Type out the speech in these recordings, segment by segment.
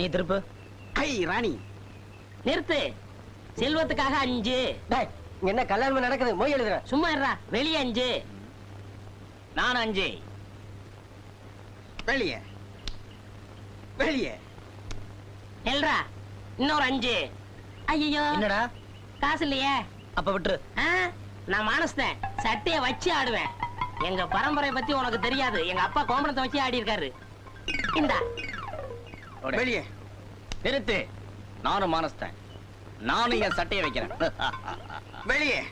நீ திருப்பு. ஐ ராணி. நிறுத்து. செல்வத்துக்காக அஞ்சு. டேய் இங்க என்ன கல்யாணம் நடக்குது? மொய் எழுதுற. சும்மா இருடா. வெளியே அஞ்சு. நான் அஞ்சு. வெளியே. வெளியே. எல்ரா இன்னொரு அஞ்சு. ஐயோ என்னடா? காசு இல்லையே. அப்ப விட்டுரு. நான் மானஸ்தேன் சட்டைய வச்சு ஆடுவேன். எங்க பரம்பரை பத்தி உனக்கு தெரியாது. எங்க அப்பா கோமணத்தை வச்சு ஆடி இருக்காரு இந்தா. வெளியே. நிறுத்து. நானும் மானஸ்தேன். நானும் என் சட்டையை வைக்கிறேன். வெளியே.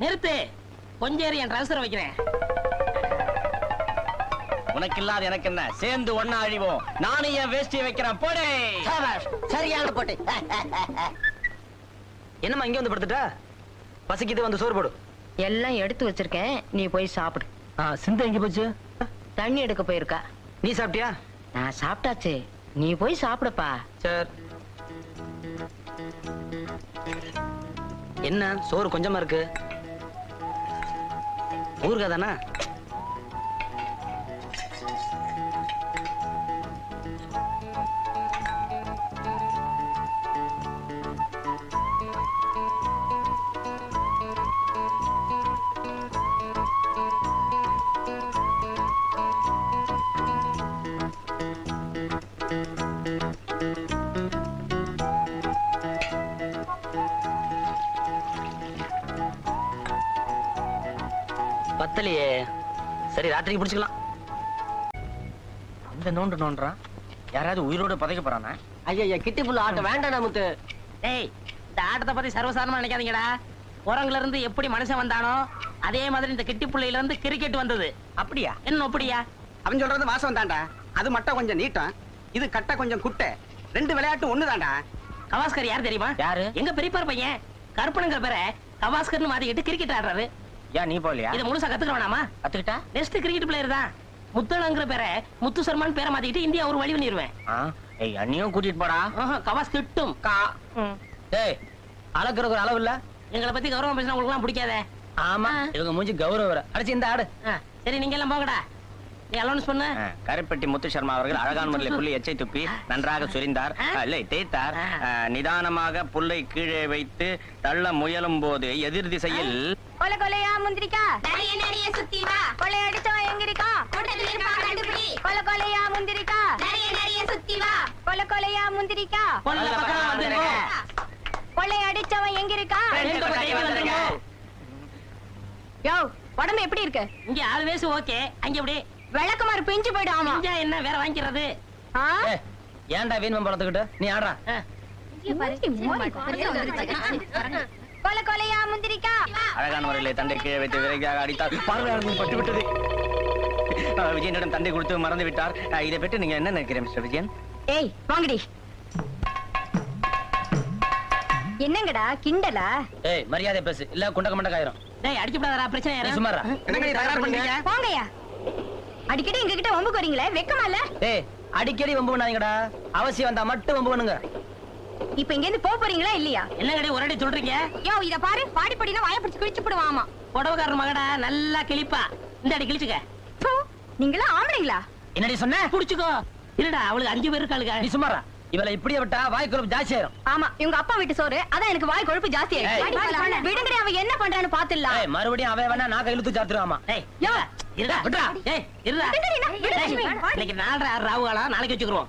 நிறுத்து. கொஞ்சம் என் ட்ரௌசர் வைக்கிறேன். உனக்கு இல்லாத எனக்கு என்ன? சேர்ந்து ஒன்னா அழிவோம். நானும் என் வேஷ்டியை வைக்கிறேன். போடே. சரியான போட்டு. என்னம்மா இங்க வந்து படுத்துட்டா? பசிக்குது வந்து சோறு போடு. எல்லாம் எடுத்து வச்சிருக்கேன். நீ போய் சாப்பிடு. சிந்தை எங்க போச்சு? தண்ணி எடுக்க போயிருக்கா. நீ சாப்பிட்டியா? நான் சாப்பிட்டாச்சு. நீ போய் சாப்பிடுப்பா. சரி. என்ன? சோறு கொஞ்சமா இருக்கு. ஊருக்கா சரி ராத்திரிக்கு பிடிச்சுக்கலாம். இந்த நோண்டு நோண்டுறான் யாராவது உயிரோட புதைக்க போறானா? ஐயா கிட்டி புள்ள ஆட்ட வேண்டாம் முத்து. டேய் இந்த ஆட்டத்தை பத்தி சர்வசாதாரணமா நினைக்காதீங்கடா. குரங்குல இருந்து எப்படி மனுஷன் வந்தானோ அதே மாதிரி இந்த கிட்டி புள்ளையில இருந்து கிரிக்கெட் வந்தது. அப்படியா? என்ன அப்படியா அவன் சொல்றது வாசம் தான்டா. அது மட்டும் கொஞ்சம் நீட்டம் இது கட்ட கொஞ்சம் குட்டை. ரெண்டு விளையாட்டு ஒண்ணுதான்டா. கவாஸ்கர் யார் தெரியுமா? யாரு? எங்க பெரியப்பார் பையன். கருப்பனுங்கிற பேரை கவாஸ்கர்னு மாத்திக்கிட்டு கிரிக்கெட் ஆடுறாரு. ஏன் நீ போலியா இதை முழுசா கத்துக்க வேணாமா? கத்துக்கிட்டா? நெக்ஸ்ட் கிரிக்கெட் பிளேயர் தான். முத்தளங்கிற பேரை முத்து சர்மான் பேரை மாத்திக்கிட்டு இந்தியா ஒரு வழி பண்ணிடுவேன் ஏய் அண்ணியும் கூட்டிட்டு போடா. கவாஸ் திட்டும் டேய் அளக்குறதுக்கு ஒரு அளவு இல்ல? எங்களை பத்தி கௌரவம் பேசினா உங்களுக்கு பிடிக்காதே? ஆமா இவங்க மூஞ்சி கௌரவ வர அடிச்சு இந்த ஆடு. சரி நீங்க எல்லாம் போங்கடா. நீ அலௌன்ஸ் பண்ணு. கருப்பட்டி முத்து சர்மா அவர்கள் அழகான முறையில் புள்ளி எச்சை துப்பி நன்றாக சொரிந்தார். இல்லை தேய்த்தார். நிதானமாக புல்லை கீழே வைத்து தள்ள முயலும் போது எதிர் திசையில் கொலை கொலையா முந்திரிக்கா? நிறைய நிறைய சுத்தி வா. கொலை அடிச்சவன் எங்க இருக்கா கூட்டத்துல இருப்பா கண்டுபிடி. கொலை கொலையா முந்திரிக்கா? நிறைய நிறைய சுத்தி வா. கொலை கொலையா முந்திரிக்கா? கொள்ளை அடிச்சவன் எங்க இருக்கா ரெண்டு பக்கம் கைவி வந்துருங்க யோ உடம்பு எப்படி இருக்கு? இங்க ஆள் வேசு ஓகே. அங்க எப்படி? விளக்குமாறு பிஞ்சு போயிடும் ஆமா. என்ன வேற வாங்கிக்கிறது? ஏன்டா வீண் பழத்துக்கிட்டு நீ ஆடுறா. கொலை கொலையா முந்திரிக்கா? அழகான முறையில் தண்டை கீழே வைத்து விரைவாக அடித்தார் பார்வையாளர்கள் பட்டு விட்டது. ஆ, விஜயனிடம் தண்டை கொடுத்து மறந்து விட்டார். இதை பற்றி நீங்க என்ன நினைக்கிறீங்க மிஸ்டர் விஜயன்? ஏய் வாங்கடி. என்னங்கடா கிண்டலா? ஏய் மரியாதை பேசு. இல்ல குண்டக்க மண்டக்காயிரும் டேய் அடிச்சு விடாதடா பிரச்சனை சும்மாரா என்னங்க தகராறு பண்றீங்க போங்கய்யா அடிக்கடி எங்க கிட்ட வம்புக்கு வரீங்களே? வெக்கமா இல்ல? ஏய் அடிக்கடி வம்பு பண்ணாதீங்கடா. அவசியம் வந்தா மட்டும் வம்பு பண்ணுங்க. இப்ப இங்க இருந்து போக போறீங்களா இல்லையா? என்னங்கடி ஒரு அடி சொல்றீங்க? யோ இத பாரு. பாடி படினா வாய பிடிச்சு கிழிச்சு போடுவாமா. புடவைக்காரர் மகடா நல்லா கிழிப்பா. இந்த அடி கிழிச்சுக்க. நீங்களா ஆம்பளைங்களா? என்னடி சொன்ன? புடிச்சுக்கோ. இல்லடா அவளுக்கு அஞ்சு பேர் இருக்காளுங்க. நீ சும்மாரா இவளை இப்படியே விட்டா வாய் குழப்பு ஜாஸ்தி ஆயிரும். ஆமா இவங்க அப்பா வீட்டு சோறு. அதான் எனக்கு வாய் கொழுப்பு ஜாஸ்தி. ஆயிடுச்சு. விடுங்கடி அவ என்ன பண்றான்னு பாத்துடலாம். ஏய் மறுபடியும் அவன் வேணா நான் கையிலுத்து சாத்துருவாமா நாளைக்கு வச்சுக்கிறோம்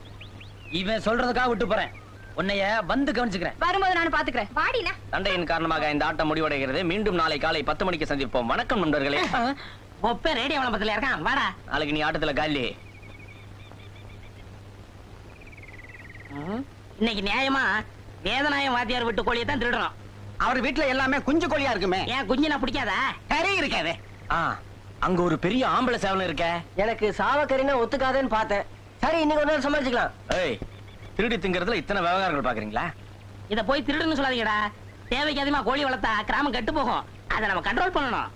இவன் சொல்றதுக்காக விட்டு போறேன். உன்னைய வந்து கவனிச்சுக்கிறேன். வரும்போது நான் பாத்துக்கிறேன். வாடினா தண்டையின் காரணமாக இந்த ஆட்டம் முடிவடைகிறது. மீண்டும் நாளை காலை பத்து மணிக்கு சந்திப்போம். வணக்கம் நண்பர்களே. ஒப்பே ரேடியோ விளம்பரத்துல இருக்கான் வாடா. நாளைக்கு நீ ஆட்டத்துல காலி. இன்னைக்கு நியாயமா? வேதநாயம் வாத்தியார் விட்டு கோழியை தான் திருடுறோம் அவர் வீட்டுல எல்லாமே குஞ்சு கோழியா இருக்குமே. ஏன் குஞ்சு நான் பிடிக்காதா? கறி இருக்காதே. ஆ. அங்க ஒரு பெரிய ஆம்பளை சேவலம் இருக்க. எனக்கு சாவக்கறினா ஒத்துக்காதேன்னு பார்த்தேன். சரி இன்னைக்கு ஒரு நாள் சமாளிச்சுக்கலாம். ஏய் திருடி திங்கிறதுல இத்தனை விவகாரங்கள் பாக்குறீங்களா? இத போய் திருடுன்னு சொல்லாதீங்கடா. தேவைக்கு அதிகமா கோழி வளர்த்தா கிராமம் கெட்டு போகும். அதை நம்ம கண்ட்ரோல் பண்ணணும்.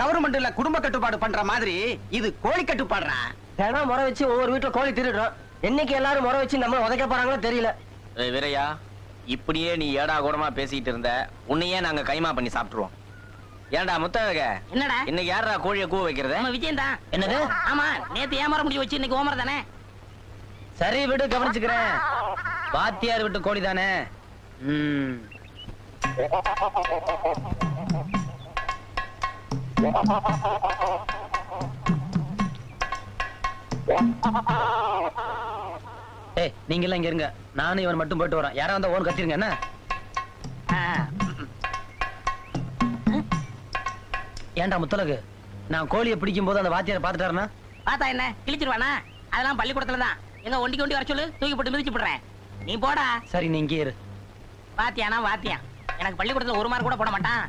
கவர்மெண்ட்ல குடும்ப கட்டுப்பாடு பண்ற மாதிரி இது கோழி கட்டுப்பாடுறா தினம் முறை வச்சு ஒவ்வொரு வீட்டுல கோழி திருடுறோம். என்னைக்கு எல்லாரும் முறை வச்சு நம்ம உதைக்க போறாங்களோ தெரியல. ஏய் வீரையா இப்படியே நீ ஏடா கூடமா பேசிட்டு இருந்த உன்னையே நாங்க கைமா பண்ணி சாப்பிட்டுருவோம். ஏன்டா முத்தழக? என்னடா? இன்னைக்கு யாரா கோழியை கூவ வைக்கிறது? நம்ம விஜயம் தான் என்னது? ஆமா நேத்து ஏமாற முடிவு வச்சு இன்னைக்கு ஓமர் தானே? சரி விடு கவனிச்சுக்கிறேன். வாத்தியார் விட்டு கோழி தானே? ஏய் நீங்க எல்லாம் இங்க இருங்க. நானும் இவன் மட்டும் போயிட்டு வரேன் யாரா வந்தா ஓன் கத்திருங்க என்ன? ஏன்டா முத்தலகு? நான் கோழியை பிடிக்கும் போது அந்த வாத்தியாரை பாத்துட்டாருன்னா பார்த்தா என்ன? கிழிச்சிருவானா? அதெல்லாம் பள்ளிக்கூடத்துல தான். எங்க ஒண்டிக்கு ஒண்டி வர சொல்லு தூக்கி போட்டு மிதிச்சு போடுறேன் நீ போடா. சரி நீ இங்கே இரு. வாத்தியானா வாத்தியான். எனக்கு பள்ளிக்கூடத்துல ஒரு மார்க் கூட போட மாட்டான்.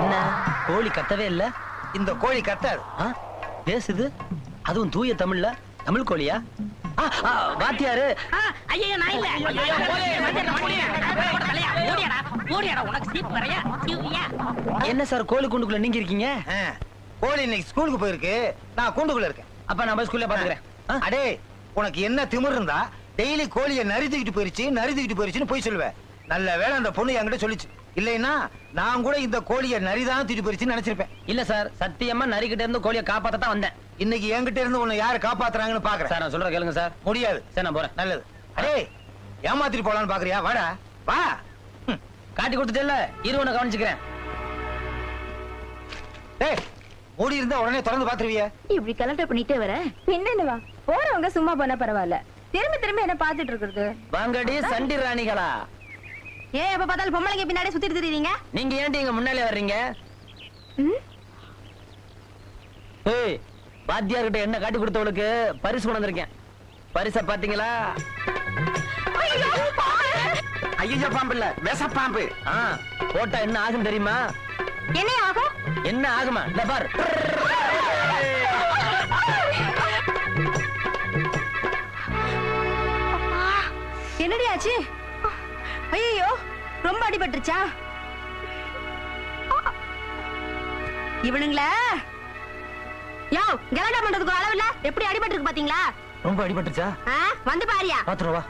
என்ன? கோழி கத்தவே இல்ல? இந்த கோழி கத்தாது. ஆ? பேசுது? அதுவும் தூய தமிழ்ல? தமிழ் கோழியா? ஆ, ஆ, வாத்தியாரு. ஆ, ஐயையோ, நான் இல்ல. என்ன சார் கோழி கூண்டுக்குள்ள நீங்க இருக்கீங்க ஆ, கோழி இன்னைக்கு ஸ்கூலுக்கு போயிருக்கு. நான் கூண்டுக்குள்ள இருக்கேன். அப்ப நான் போய் ஸ்கூல்ல பாத்துக்கிறேன் ஆ? அடே உனக்கு என்ன திமிர் இருந்தா டெய்லி கோழியை நரி தூக்கிட்டு போயிருச்சு நரி தூக்கிட்டு போயிருச்சுன்னு போய் சொல்லுவேன் நல்ல வேளை அந்த பொண்ணு என்கிட்ட சொல்லிச்சு. இல்லைன்னா நான் கூட இந்த கோழியை நரிதான் தூக்கிட்டு போயிருச்சுன்னு நினைச்சிருப்பேன். இல்ல சார் சத்தியமா நரிக்கிட்ட இருந்து கோழியை காப்பாத்த தான் வந்தேன். இன்னைக்கு என்கிட்ட இருந்து உன்னை யாரு காப்பாத்துறாங்கன்னு பாக்குறேன். சார் நான் சொல்ற கேளுங்க சார். முடியாது. சரி நான் போறேன். நல்லது. அடே ஏமாத்திட்டு போலான்னு பாக்குறியா? வாடா. வா. காட்டி கொடுத்துட்டேல்ல? இரு உன்னை கவனிச்சுக்கிறேன். டேய் மூடி இருந்தா உடனே திறந்து பாத்துருவிய. இப்படி கலெக்டர் பண்ணிட்டே வர. என்னவா போறவங்க சும்மா போனா பரவாயில்ல. திரும்ப திரும்ப என்ன பாத்துட்டு இருக்கிறது? வாங்கடி சண்டி ராணிகளா. ஏன் எப்ப பார்த்தாலும் பொம்பளைங்க பின்னாடி சுத்திட்டு திரியுறீங்க? நீங்க ஏன்டி இங்க முன்னாலே வர்றீங்க? ம்? ஏய் வாத்தியார் கிட்ட என்ன காட்டி கொடுத்தவளுக்கு பரிசு கொண்டு வந்திருக்கேன். பரிச பாத்தீங்களா ஐயோ பாம்பு இல்ல. விஷ பாம்பு. போட்டா என்ன ஆகும் தெரியுமா? என்ன ஆகும்? என்ன ஆகுமா? இந்த பார். என்னடி ஆச்சு? ஐயோ ரொம்ப அடிபட்டுருச்சா? இவனுங்களா? யோ கலாட்டா பண்றதுக்கு ஒரு அளவு இல்ல. எப்படி அடிபட்டிருக்கு பாத்தீங்களா? ரொம்ப அடிபட்டுச்சா ஆ, வந்து பாரியா. பாத்துருவா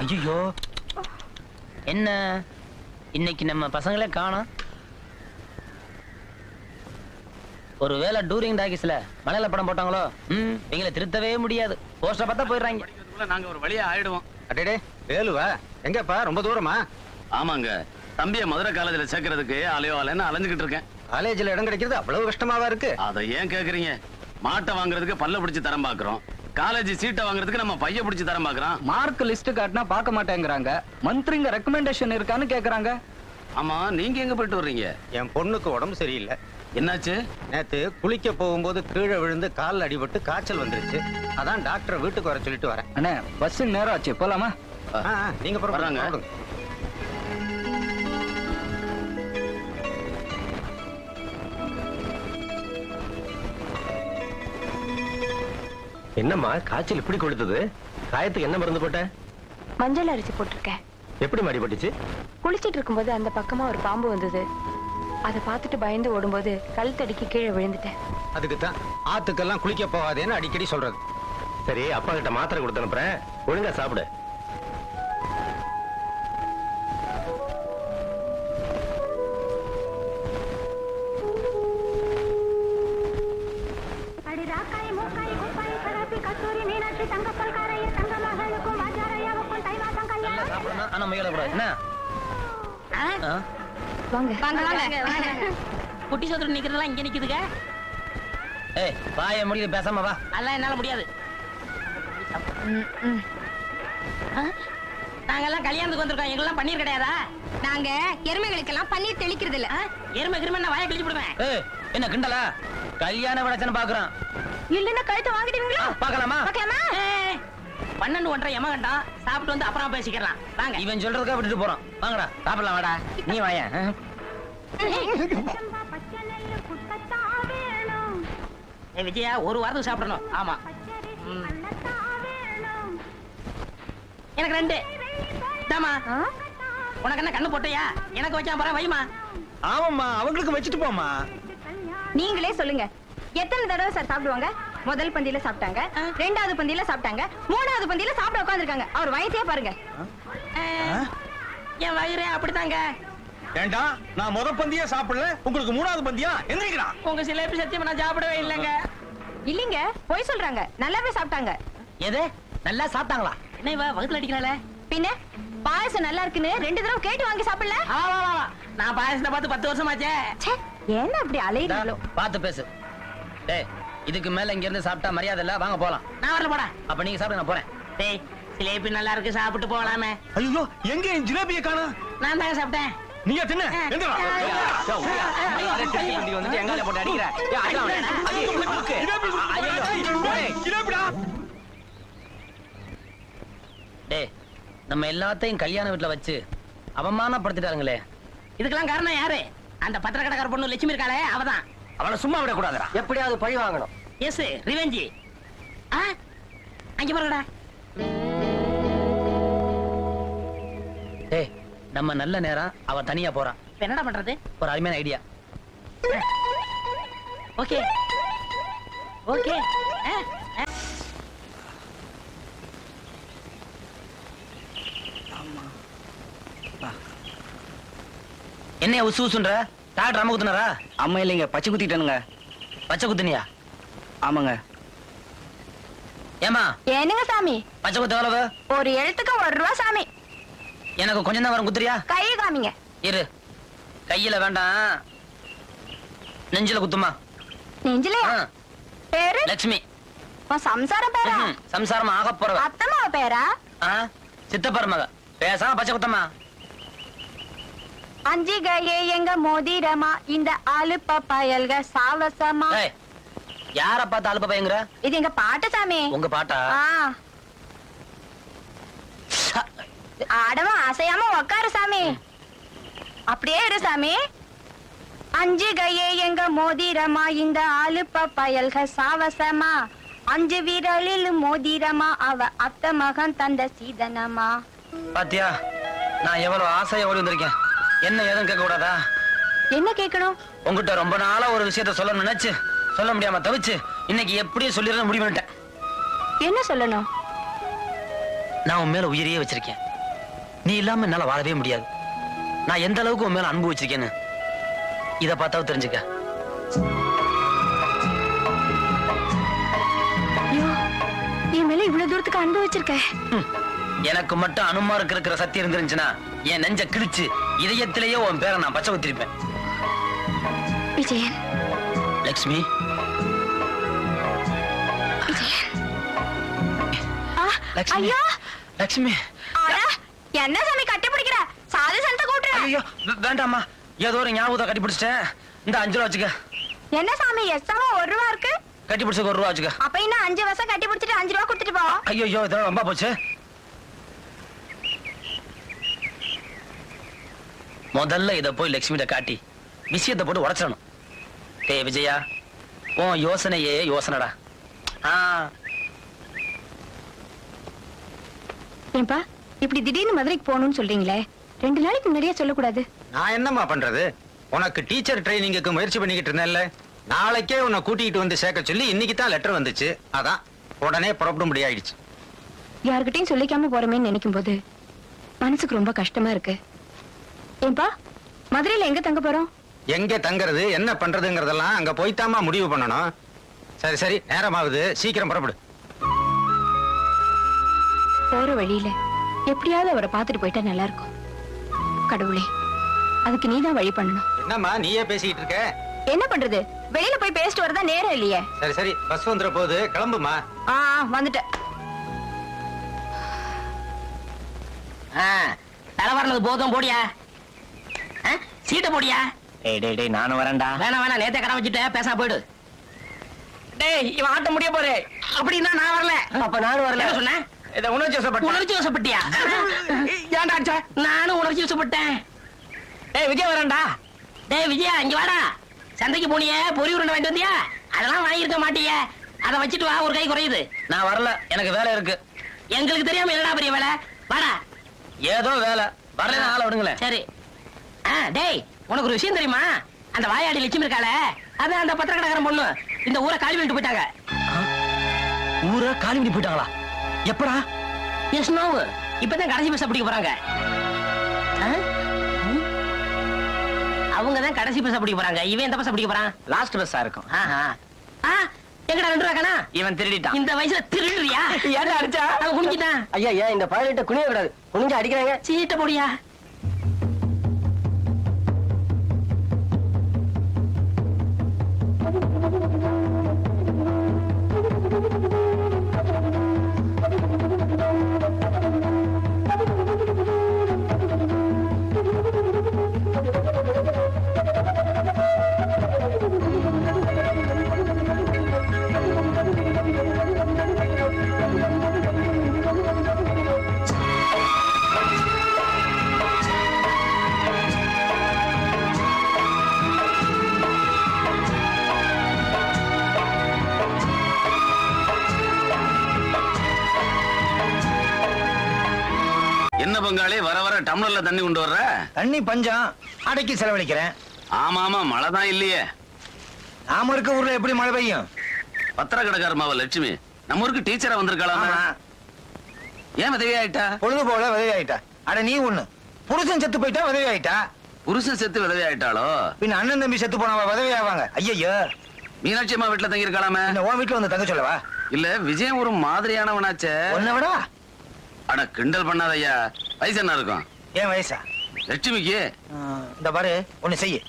ஐயோ என்ன? இன்னைக்கு நம்ம பசங்களே காணோம். ஒருவேளை டூரிங் டாக்கிஸ்ல மலையில படம் போட்டாங்களோ? ம் இவங்களை திருத்தவே முடியாது. போஸ்டர் பார்த்தா போயிடுறாங்க. நாங்க ஒரு வழியா ஆயிடுவோம். அடேடே வேலுவா எங்கப்பா? ரொம்ப தூரமா? ஆமாங்க. தம்பிய மதுரை காலேஜ்ல சேர்க்கறதுக்கு அலையோ அலைன்னு அலைஞ்சுகிட்டு இருக்கேன். காலேஜ்ல இடம் கிடைக்கிறது அவ்வளவு கஷ்டமாவா இருக்கு? அதை ஏன் கேக்குறீங்க? மாட்டை வாங்குறதுக்கு பல்ல பிடிச்சு தரம் பாக்குறோம். காலேஜ் சீட்டை வாங்குறதுக்கு நம்ம பைய பிடிச்சு தரம் பாக்குறோம் மார்க் லிஸ்ட் காட்டினா பார்க்க மாட்டேங்கிறாங்க. மந்திரிங்க ரெக்கமெண்டேஷன் இருக்கான்னு கேக்குறாங்க. ஆமா நீங்க எங்க போயிட்டு வர்றீங்க? என் பொண்ணுக்கு உடம்பு சரியில்லை. என்னாச்சு? நேத்து குளிக்க போகும்போது கீழே விழுந்து கால்ல அடிபட்டு காய்ச்சல் வந்துருச்சு. அதான் டாக்டரை வீட்டுக்கு வர சொல்லிட்டு வரேன். அண்ணே பஸ் நேரம் ஆச்சு. போலாமா? நீங்க புறப்படுங்க, என்னம்மா காய்ச்சல் இப்படி கொடுத்தது காயத்துக்கு என்ன மருந்து போட்ட? மஞ்சள் அரிசி போட்டிருக்கேன். எப்படி மாடிப்பட்டுச்சு குளிச்சிட்டு இருக்கும்போது அந்த பக்கமா ஒரு பாம்பு வந்தது. அதை பார்த்துட்டு பயந்து ஓடும்போது கல் தடிக்கு கீழே விழுந்துட்டேன். அதுக்கு தான் ஆத்துக்கெல்லாம் குளிக்க போகாதேன்னு அடிக்கடி சொல்றது. சரி அப்பா கிட்ட மாத்திரை கொடுத்து அனுப்புறேன். ஒழுங்கா சாப்பிடு. குட்டி சோதரன் நிக்கிறதெல்லாம் இங்க நிக்குதுங்க. ஏய் வாய முடியுது பேசாம வா. அதெல்லாம் என்னால முடியாது. ஆ? நாங்கெல்லாம் கல்யாணத்துக்கு வந்திருக்கோம். எங்கெல்லாம் பன்னீர் கிடையாதா? நாங்க எருமைகளுக்கெல்லாம் பன்னீர் தெளிக்கிறது இல்ல. ஆ? எருமை கிருமை நான் வாயை கிழிச்சு விடுவேன் ஏய் என்ன கிண்டலா? கல்யாண விடச்சன பாக்குறான். இல்லன்னா கழுத்தை வாங்கிடுவீங்களா? பாக்கலாமா பார்க்கலாமா? ஏய், பன்னெண்டு ஒன்றரை எமகண்டம் சாப்பிட்டு வந்து அப்புறம் பேசிக்கலாம் வாங்க. இவன் சொல்றதுக்கா விட்டுட்டு போறான். வாங்கடா சாப்பிடலாம் வாடா. நீ வாயா விஜயா ஒரு வாரத்துக்கு சாப்பிடணும். ஆமா. ம். எனக்கு ரெண்டு. தாமா உனக்கு என்ன கண்ணு போட்டியா? எனக்கு வச்சா போறேன் வைமா ஆமாம்மா அவங்களுக்கு வச்சுட்டு போமா நீங்களே சொல்லுங்க. எத்தனை தடவை சார் சாப்பிடுவாங்க? முதல் பந்தியில சாப்பிட்டாங்க. ரெண்டாவது பந்தியில சாப்பிட்டாங்க. மூணாவது பந்தியில சாப்பிட உட்காந்துருக்காங்க அவர் வயசே பாருங்க. என் வயிறே அப்படித்தாங்க. ஏண்டா நான் முத பந்தியா சாப்பிடல? உங்களுக்கு மூணாவது பந்தியா? எந்திரிக்கிறான் உங்க சிலேபி சத்தியமா நான் சாப்பிடவே இல்லைங்க. இல்லைங்க பொய் சொல்றாங்க. நல்லாவே சாப்பிட்டாங்க. எது? நல்லா சாப்பிட்டாங்களா? என்ன இவ வகுத்துல அடிக்கிறாளே? பின்ன பாயசம் நல்லா இருக்குன்னு ரெண்டு தடவை கேட்டு வாங்கி சாப்பிடல? ஆ, வா, வா, வா. நான் பாயசத்தை பார்த்து பத்து வருஷமாச்சே. ச்சே, என்ன அப்படி அலையிறீங்களோ பார்த்து பேசு. டேய் இதுக்கு மேல இங்க இருந்து சாப்பிட்டா மரியாதை இல்ல. வாங்க போலாம். நான் வரல போடா. அப்ப நீங்க சாப்பிட நான் போறேன். டேய் சிலேபி நல்லா இருக்கு சாப்பிட்டு போகலாமே. ஐயோ எங்க என் ஜிலேபியை காணோம்? நான் தாங்க சாப்பிட்டேன். நீங்க தின்ன. எந்திரா. வந்துட்டு எங்கால போட்டு அடிக்கிற. அடிக்கலாம் அவனை. ஐயோ. ஐயோ, டேய். நம்ம எல்லாத்தையும் கல்யாண வீட்டுல வச்சு அவமானப்படுத்திட்டாருங்களே. இதுக்கெல்லாம் காரணம் யாரு? அந்த பத்திரக்கடைக்கார பொண்ணு லட்சுமி இருக்காளே அவதான். அவனை சும்மா விட கூடாதுடா எப்படியாவது பழி வாங்கணும். Yes revenge. ஆ? அங்க பாருங்கடா. நம்ம நல்ல நேரம் அவ தனியா போறான் இப்ப என்னடா பண்றது? ஒரு அருமையான ஐடியா. ஓகே. ஓகே. என்ன உசு உசுன்ற? டாக்டர் அம்மா குத்துனாரா? அம்மா இல்லைங்க பச்சை குத்திட்டனுங்க. பச்சை குத்துனியா? ஆமாங்க. ஏமா என்னங்க சாமி? பச்சை குத்து எவ்வளவு? ஒரு எழுத்துக்கு ஒரு ரூபா சாமி. எனக்கு கொஞ்சம் தான் வரும் குத்துறியா? கையை காமிங்க. இரு. கையில வேண்டாம். நெஞ்சில குத்துமா? நெஞ்சிலையா? ஆ, பேரு? லட்சுமி. உன் சம்சார பேரா? சம்சாரமா ஆக போறவ. அத்தம்மா பேரா? சித்தப்பர் மக. பேசாம பச்சை குத்தம்மா. அஞ்சிகையே எங்க மோதிரமா? இந்த அலுப்ப பயல்க சாவசமா யார பார்த்து அழுப்ப பயங்குற? இது எங்க பாட்டு சாமி. உங்க பாட்டா? ஆ ஆடவா அசையாம உக்காரு சாமி. அப்படியே இரு சாமி. அஞ்சு கையே எங்க மோதிரமா இந்த அலுப்ப பயல்க சாவசமா. அஞ்சு விரலில் மோதிரமா அவ அத்த மகன் தந்த சீதனமா. பாத்தியா நான் எவ்வளவு ஆசையா ஓடி வந்திருக்கேன். என்ன ஏதும் கேட்க கூடாதா என்ன கேட்கணும்? உங்ககிட்ட ரொம்ப நாளா ஒரு விஷயத்த சொல்லணும்னு நினைச்சு சொல்ல முடியாம தவிச்சு இன்னைக்கு எப்படியும் சொல்லிடணும் முடிவு பண்ணிட்டேன். என்ன சொல்லணும்? நான் உன் மேல உயிரையே வச்சிருக்கேன். நீ இல்லாம என்னால வாழவே முடியாது. நான் எந்த அளவுக்கு உன் மேல அன்பு வச்சிருக்கேன்னு இத பார்த்தாவும் தெரிஞ்சுக்க. என் மேல இவ்வளவு தூரத்துக்கு அன்பு வச்சிருக்க. ஹம். எனக்கு மட்டும் அனுமாருக்கு இருக்கிற சக்தி இருந்துருந்துச்சுன்னா என் நெஞ்ச கிழிச்சு இதயத்திலேயே உன் பேரை நான் பச்சை குத்திருப்பேன் விஜயன். லக்ஷ்மி. லக்ஷ்மி லக்ஷ்மி. என்ன சாமி கட்டி பிடிக்கிற? சாதி சனத்தை கூட்டுற. ஐயோ வே- வேண்டாம்மா. ஏதோ ஒரு ஞாபகத்தை கட்டி பிடிச்சிட்டேன். இந்த அஞ்சு ரூபா வச்சுக்க. என்ன சாமி எஸ்ஸாம ஒரு ரூபா இருக்கு? கட்டி பிடிச்சதுக்கு ஒரு ரூபா வச்சுக்க. அப்ப இன்னும் அஞ்சு வருஷம் கட்டி பிடிச்சிட்டு அஞ்சு ரூபா கொடுத்துட்டு போ. ஐயோ ஐயோ இதெல்லாம் ரொம்ப போச்சு. முதல்ல இத போய் லட்சுமிகிட்ட காட்டி விஷயத்தை போட்டு உடைச்சிடணும். டேய் விஜயா உன் யோசனையே யோசனைடா. ஆ. ஏன்பா? இப்படி திடீர்னு மதுரைக்கு போகணும்னு சொல்றீங்களே ரெண்டு நாளைக்கு முன்னாடியே சொல்லக்கூடாது. நான் என்னம்மா பண்றது? உனக்கு டீச்சர் ட்ரைனிங்குக்கு முயற்சி பண்ணிக்கிட்டு இருந்தேன்ல. நாளைக்கே உன்னை கூட்டிகிட்டு வந்து சேர்க்க சொல்லி இன்னைக்கு தான் லெட்டர் வந்துச்சு. அதான் உடனே புறப்படும்படி ஆயிடுச்சு. யார்கிட்டயும் சொல்லிக்காம போறோமேன்னு நினைக்கும் போது மனசுக்கு ரொம்ப கஷ்டமா இருக்கு. ஏன்பா மதுரையில எங்க தங்க போறோம்? எங்க தங்குறது என்ன பண்றதுங்கிறதெல்லாம் அங்க போய்த்தாம்மா முடிவு பண்ணணும். சரி சரி நேரமாகுது. சீக்கிரம் புறப்படு. போற வழியில எப்படியாவது அவரை பார்த்துட்டு போயிட்டா நல்லா இருக்கும் கடவுளே அதுக்கு நீதான் வழி பண்ணணும். என்னம்மா நீயே பேசிக்கிட்டு இருக்க? என்ன பண்றது? வெளியில போய் பேசிட்டு வரதா நேரம் இல்லையே? சரி சரி பஸ் வந்துட போகுது கிளம்புமா ஆ ஆ, வந்துட்டேன். தலை வரலது போதும் போடியா? ஆ, சீட்டை போடியா? டேய் டேய் டேய் நானும் வரேன்டா. வேணாம் வேணாம் நேத்தே கடை வச்சுட்ட பேசா போயிடு. டேய் இவன் ஆட்ட முடிய போறே. அப்படின்னா நான் வரல. அப்ப நானும் வரல. என்ன சொன்னேன் இத உணர்ச்சி வசப்பட்ட. உணர்ச்சி வசப்பட்டியா? ஏன்டா அடிச்ச? நானும் உணர்ச்சி வசப்பட்டேன். டேய் விஜய் வரேன்டா. டேய் விஜயா இங்க வாடா. சந்தைக்கு போனியே பொரி உருண்டை வாங்கிட்டு வந்தியா? அதெல்லாம் வாங்கியிருக்க மாட்டியே. அதை வச்சுட்டு வா ஒரு கை குறையுது. நான் வரல. எனக்கு வேலை இருக்கு. எங்களுக்கு தெரியாம என்னடா பெரிய வேலை? வாடா. ஏதோ வேலை. வரல ஆளை விடுங்களேன். சரி. ஆ டேய் உனக்கு ஒரு விஷயம் தெரியுமா? அந்த வாயாடி லட்சுமி இருக்காளே அதான் அந்த பத்திரக்கடைக்காரன் பொண்ணு. இந்த ஊரை காலி பண்ணிட்டு போயிட்டாங்க. ஊரை காலி பண்ணி போயிட்டாங்களா? எப்படா? எஸ் நோ இப்பதான் கடைசி பஸ் பிடிக்க போறாங்க. அவங்க தான் கடைசி பஸ் பிடிக்க போறாங்க. இவன் எந்த பஸ் பிடிக்க போறான்? லாஸ்ட் பஸ்ஸா இருக்கும். எங்கடா ரெண்டு ரூபா இவன் திருடிட்டான். இந்த வயசுல திருடுறியா? ஏன்டா அடிச்சா? அவன் குனிஞ்சிட்டான். ஐயா ஏன் இந்த பதினெட்டு குனிய கூடாது. குனிஞ்சு அடிக்கிறாங்க. சீட்ட போடியா? டம்ளர்ல தண்ணி கொண்டு வர்ற? தண்ணி பஞ்சம். அடைக்கி செலவழிக்கிறேன். ஆமா ஆமா மழை தான் இல்லையே. நாம இருக்க ஊர்ல எப்படி மழை பெய்யும்? பத்திர கடைக்கார மாவ லட்சுமி நம்ம ஊருக்கு டீச்சரா வந்திருக்கலாமா. ஏன் உதவி ஆயிட்டா பொழுது போல உதவி ஆயிட்டா அட நீ ஒண்ணு. புருஷன் செத்து போயிட்டா உதவி ஆயிட்டா புருஷன் செத்து உதவி ஆயிட்டாளோ பின்ன அண்ணன் தம்பி செத்து போனவ உதவி ஆவாங்க ஐயோ மீனாட்சி அம்மா வீட்டுல தங்கி இருக்கலாமே உன் வீட்டுல வந்து தங்க சொல்லவா? இல்ல விஜயம் ஒரு மாதிரியானவனாச்சே. உன்னை விடவா? அட கிண்டல் பண்ணாதய்யா. வயசு என்ன இருக்கும்? ஏன் வயசா? லட்சுமிக்கு? இந்த பாரு ஒண்ணு செய்ய.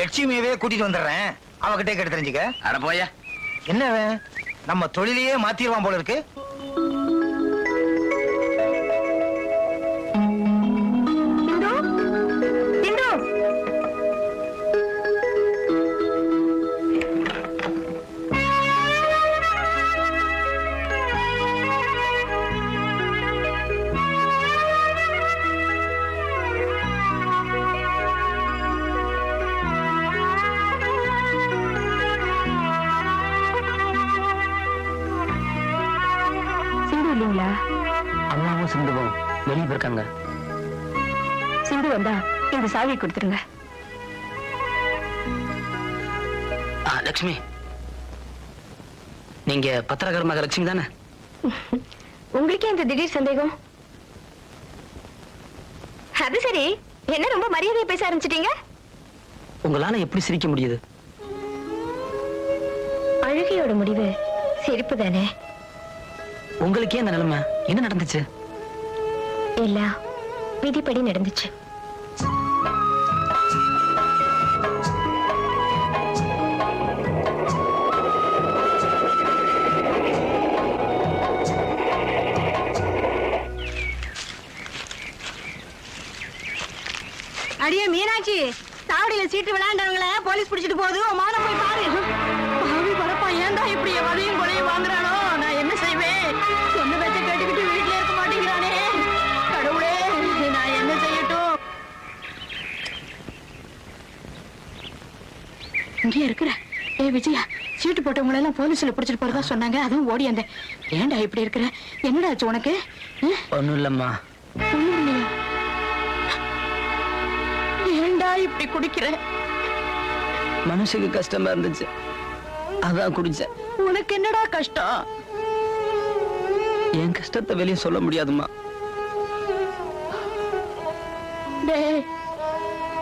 லட்சுமியவே கூட்டிட்டு வந்துடுறேன். அவகிட்டே கேட்டு தெரிஞ்சுக்க. அட போயா. என்ன? நம்ம தொழிலையே மாத்திடுவான் போல இருக்கு. இந்த சாவி கொடுத்துருங்க. லட்சுமி நீங்க பத்திரகார மக லட்சுமி தானே? உங்களுக்கே இந்த திடீர் சந்தேகம்? அது சரி. என்ன ரொம்ப மரியாதையை பேச ஆரம்பிச்சிட்டீங்க? உங்களால எப்படி சிரிக்க முடியுது? அழுகையோட முடிவு சிரிப்பு தானே. உங்களுக்கே அந்த நிலைமை? என்ன நடந்துச்சு? எல்லாம் விதிப்படி நடந்துச்சு. அடியே மீனாட்சி சாவடியில சீட்டு விளையாண்டவங்கள போலீஸ் பிடிச்சிட்டு போகுது. மகனை போய் பாரு. பாவி பரப்பா ஏன்டா இப்படி வதையும் கொலையும் வாங்குறானோ? நான் என்ன செய்வேன்? சொன்ன பேச்ச கேட்டுக்கிட்டு வீட்டுல இருக்க மாட்டேங்கிறானே. கடவுளே நான் என்ன செய்யட்டும்? இங்கே இருக்கிற. ஏ விஜயா சீட்டு போட்டவங்கள எல்லாம் போலீஸ்ல பிடிச்சிட்டு போறதா சொன்னாங்க. அதுவும் ஓடி வந்தேன். ஏன்டா இப்படி இருக்கிற? என்னடா ஆச்சு உனக்கு? ஒண்ணும் இல்லம்மா. இப்படி குடிக்கிற மனுஷுக்கு கஷ்டமா இருந்துச்சு. அதான் குடிச்சேன். உனக்கு என்னடா கஷ்டம்? என் கஷ்டத்தை வெளியே சொல்ல முடியாதும்மா. டேய்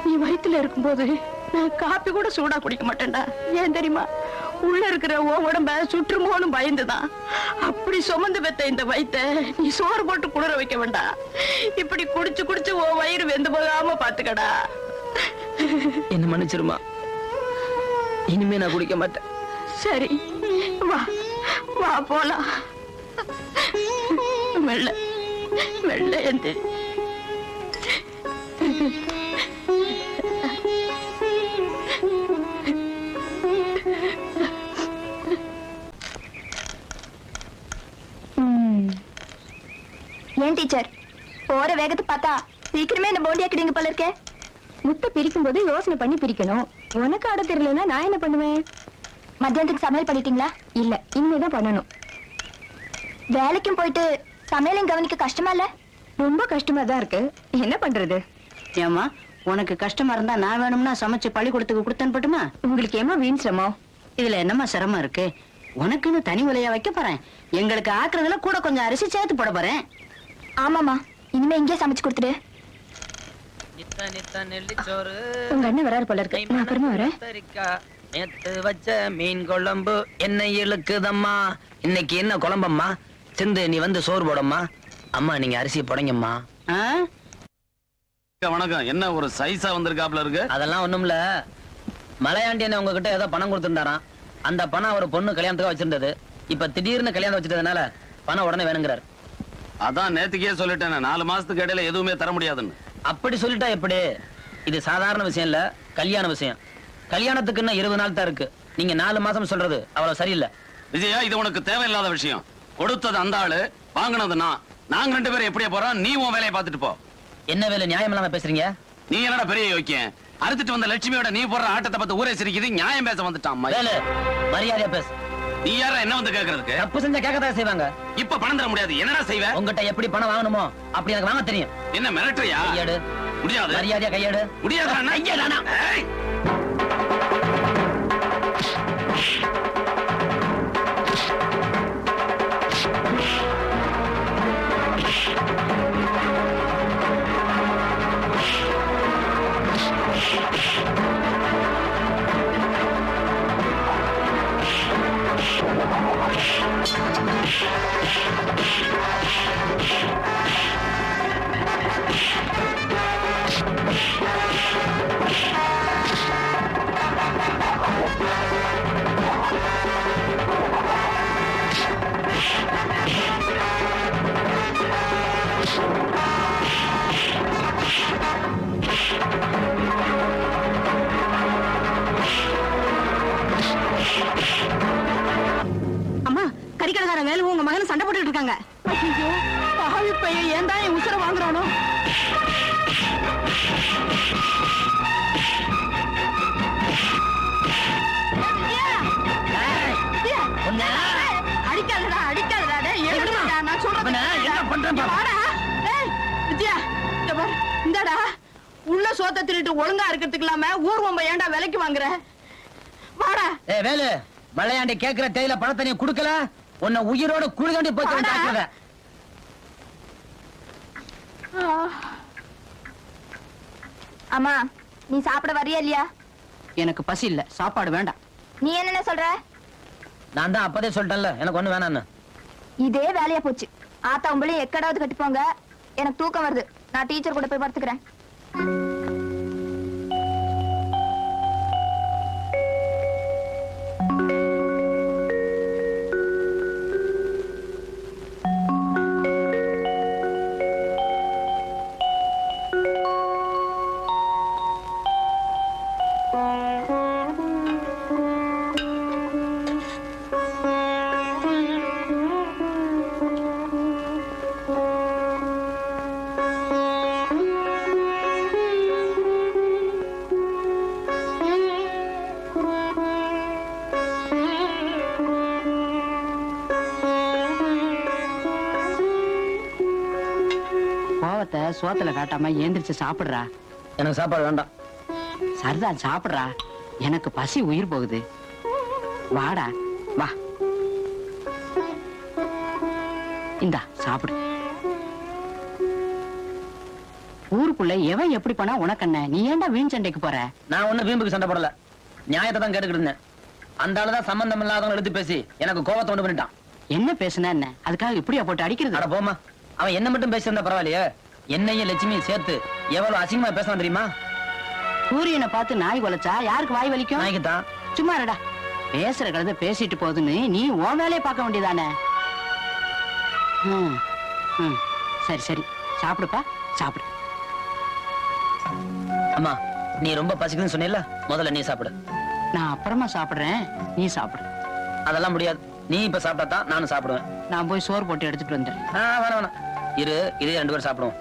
நீ வயித்துல இருக்கும்போது நான் காப்பி கூட சூடா குடிக்க மாட்டேன்டா. ஏன் தெரியுமா? உள்ள இருக்கிற ஓ உடம்ப சுற்றுமோன்னு பயந்துதான். அப்படி சுமந்து பெத்த இந்த வயித்தை நீ சோறு போட்டு குளிர வைக்க வேண்டாம். இப்படி குடிச்சு குடிச்சு ஓ வயிறு வெந்து போகாம பாத்துக்கடா. என்ன மன்னிச்சிருமா? இனிமே நான் குடிக்க மாட்டேன். சரி வா வா போலாம். மெல்ல மெல்ல எந்திரி. ஏன் டீச்சர்? போற வேகத்தை பார்த்தா சீக்கிரமே இந்த போண்டியா கிடிங்க போல இருக்கே. முட்டை பிரிக்கும் போது யோசனை பண்ணி பிரிக்கணும். உனக்கு ஆட தெரியலன்னா நான் என்ன பண்ணுவேன்? மத்தியானத்துக்கு சமையல் பண்ணிட்டீங்களா? இல்ல இனிமேதான் பண்ணணும். வேலைக்கும் போயிட்டு சமையலையும் கவனிக்க கஷ்டமா இல்ல? ரொம்ப கஷ்டமா தான் இருக்கு. என்ன பண்றது? ஏமா உனக்கு கஷ்டமா இருந்தா நான் வேணும்னா சமைச்சு பள்ளிக்கூடத்துக்கு கொடுத்தனுப்பட்டுமா உங்களுக்கு ஏமா வீண் சிரமம்? இதுல என்னம்மா சிரமம் இருக்கு? உனக்குன்னு தனி உலையா வைக்க போறேன். எங்களுக்கு ஆக்குறதுல கூட கொஞ்சம் அரிசி சேர்த்து போட போறேன். ஆமாமா இனிமே இங்கே சமைச்சு கொடுத்துடு உங்க அண்ணன் வராரு போல இருக்கு. நான் அப்புறமா வரேன். நேத்து வச்ச மீன் குழம்பு என்ன இழுக்குதம்மா. இன்னைக்கு என்ன குழம்பம்மா? சிந்து நீ வந்து சோறு போடம்மா. அம்மா நீங்க அரிசி புடங்கம்மா? வணக்கம். என்ன ஒரு சைஸா வந்திருக்காப்ல இருக்கு? அதெல்லாம் ஒண்ணும்ல. மலையாண்டி என்ன உங்ககிட்ட ஏதோ பணம் கொடுத்திருந்தாராம். அந்த பணம் அவர் பொண்ணு கல்யாணத்துக்கு வச்சிருந்தது. இப்ப திடீர்னு கல்யாணம் வச்சிட்டதுனால பணம் உடனே வேணுங்கிறார். அதான் நேத்துக்கே சொல்லிட்டேன் நாலு மாசத்துக்கு இடையில எதுவுமே தர முடியாதுன்னு. அப்படி சொல்லிட்டா எப்படி? இது சாதாரண விஷயம் இல்ல கல்யாண விஷயம். கல்யாணத்துக்கு இன்னும் இருபது நாள் தான் இருக்கு. நீங்க நாலு மாசம் சொல்றது அவ்வளவு சரியில்லை. விஜயா இது உனக்கு தேவையில்லாத விஷயம். கொடுத்தது அந்த ஆளு வாங்கினது நான். நாங்க ரெண்டு பேரும் எப்படியே போறோம்? நீ உன் வேலையை பார்த்துட்டு போ. என்ன வேலை நியாயம் இல்லாம பேசுறீங்க? நீ என்னடா பெரிய யோக்கியம் அறுத்துட்டு வந்த லட்சுமியோட நீ போடுற ஆட்டத்தை பார்த்து ஊரே சிரிக்குது நியாயம் பேச வந்துட்டான் மரியாதையா பேசு. நீ யாரா என்ன வந்து கேக்குறதுக்கு? தப்பு செஞ்சா கேட்கதான் செய்வாங்க? இப்ப பணம் தர முடியாது. என்னடா செய்வ? உங்ககிட்ட எப்படி பணம் வாங்கணுமோ அப்படி எனக்கு வாங்க தெரியும். என்ன மிரட்டுறியா? கையேடு. முடியாது. மரியாதையா கையேடு. முடியாது அம்மா சோத்த திருட்டு ஒழுங்கா இருக்கிறதுக்கு இல்லாம ஊர்வம்ப ஏன்டா விலைக்கு வாங்குற? வாடா. ஏ வேலு மலையாண்டி கேக்குற தேயில பணத்தை நீ குடுக்கல? உன்னை உயிரோட குளிதாண்டி போய். அம்மா நீ சாப்பிட வரியா இல்லையா? எனக்கு பசி இல்ல சாப்பாடு வேண்டாம். நீ என்னென்ன சொல்ற? நான் தான் அப்பதே சொல்லிட்டேன்ல எனக்கு ஒண்ணு வேணான்னு இதே வேலையா போச்சு. ஆத்தா உங்களையும் எக்கடாவது கட்டிப்போங்க. எனக்கு தூக்கம் வருது. நான் டீச்சர் கூட போய் படுத்துக்கிறேன். கோவத்தை சோத்துல காட்டாம ஏந்திரிச்சு சாப்பிடுறா. எனக்கு சாப்பாடு வேண்டாம். சரிதான் சாப்பிடுறா. எனக்கு பசி உயிர் போகுது. வாடா வா. இந்தா சாப்பிடு. ஊருக்குள்ள எவன் எப்படி போனா உனக்கண்ண நீ ஏன்டா வீண் சண்டைக்கு போற? நான் ஒண்ணு வீம்புக்கு சண்டை போடல. நியாயத்தை தான் கேட்டுக்கிட்டு இருந்தேன். அந்த ஆளுதான் சம்பந்தம் இல்லாதவங்க எடுத்து பேசி எனக்கு கோவத்தை உண்டு பண்ணிட்டான். என்ன பேசுன என்ன? அதுக்காக இப்படியா போட்டு அடிக்கிறது? அட போமா அவன் என்ன மட்டும் பேசியிருந்தா பரவாயில்லையே? என்னையும் லட்சுமியும் சேர்த்து எவ்வளவு அசிங்கமா பேசினான் தெரியுமா? சூரியனை பார்த்து நாய் குலைச்சா யாருக்கு வாய் வலிக்கும்? நாய்க்கு தான் சும்மா இருடா. பேசுற கழுத பேசிட்டு போகுதுன்னு நீ உன் வேலையை பார்க்க வேண்டியதானே. சரி சரி. சாப்பிடுப்பா சாப்பிடு. அம்மா நீ ரொம்ப பசிக்குதுன்னு சொன்னீல்ல? முதல்ல நீ சாப்பிடு. நான் அப்புறமா சாப்பிடுறேன். நீ சாப்பிடு. அதெல்லாம் முடியாது. நீ இப்ப சாப்பிட்டா தான் நானும் சாப்பிடுவேன். நான் போய் சோறு போட்டு எடுத்துட்டு வந்துடுறேன். வேணாம் வேணாம். இரு இதே ரெண்டு பேரும் சாப்பிடுவோம்.